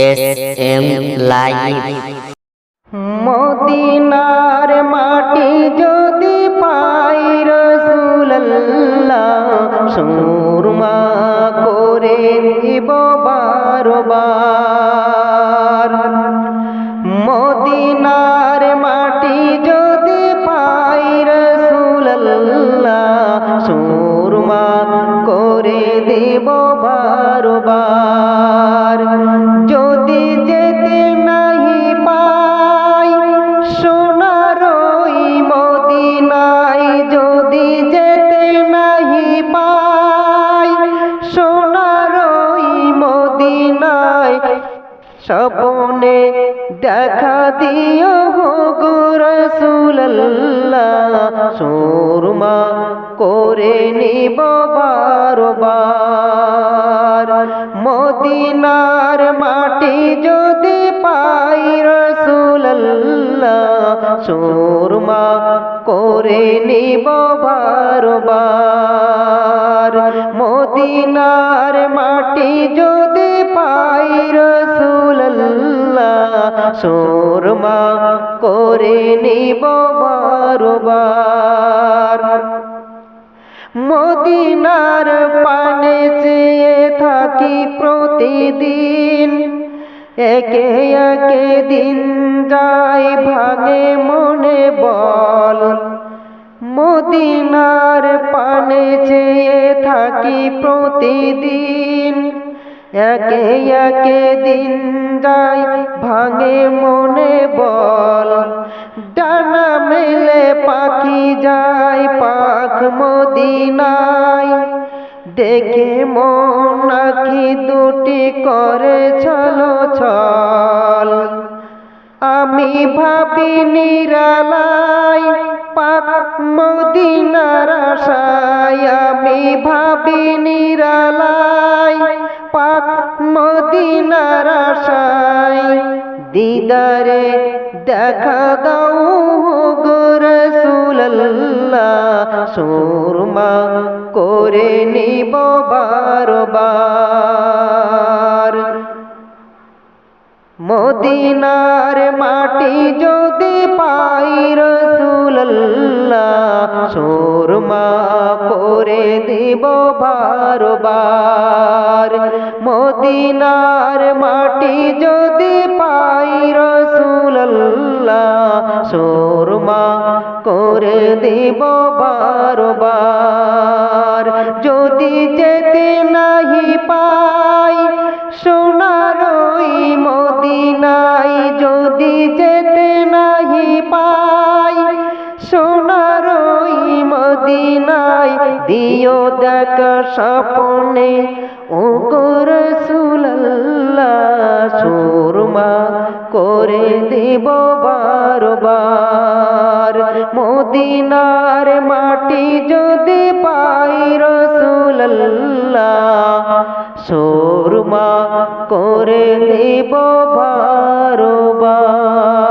S live মদিনার মাটি যদি পাই রসুল্লাহ সুরমা করে দিব বারবার। মদিনার মাটি যদি পাই রসুল্লাহ সুরমা করে দিব বারবার। স্বপনে দেখা দিও গো রসুল্লাহ সুরমা করে নিব বারবার। মদিনার মাটি যদি পাই রসুল্লাহ সুরমা করে নিব বারবার। মদিনার মাটি যদি সুরমা করে নিব বারবার। মদিনার পানে চেয়ে থাকি প্রতিদিন। একে একে দিন যায় ভাঙে মনে বল। মদিনার পানে চেয়ে থাকি প্রতিদিন। একে একে দিন যায়, ভাঙে মনে বল। ডানা মেলে পাখি যায়, পাখ মদিনায়। দেখে মন আখি দুটি করে চলো ছল। আমি ভাবি নিরালাই পাক মদিনার আশায়। আমি ভাবি নিরালাই পাক মদিনার আশায়। দিদারে দেখা দাও গো রসুল্লাহ সুরমা করে নিব বারবার। মদিনার মাটি যদি পাই রসুল্লাহ সুরমা করে দিব বারবার মদিনার মাটি যদি পাই রসুল্লাহ সুরমা করে দিব বারবার। যদি যেতে দিও দেখ স্বপনে ও রসুল্লাহ সুরমা করে দিব বারবার। মদিনার মাটি যদি পাই রসুল্লাহ সুরমা করে দিব বারবার।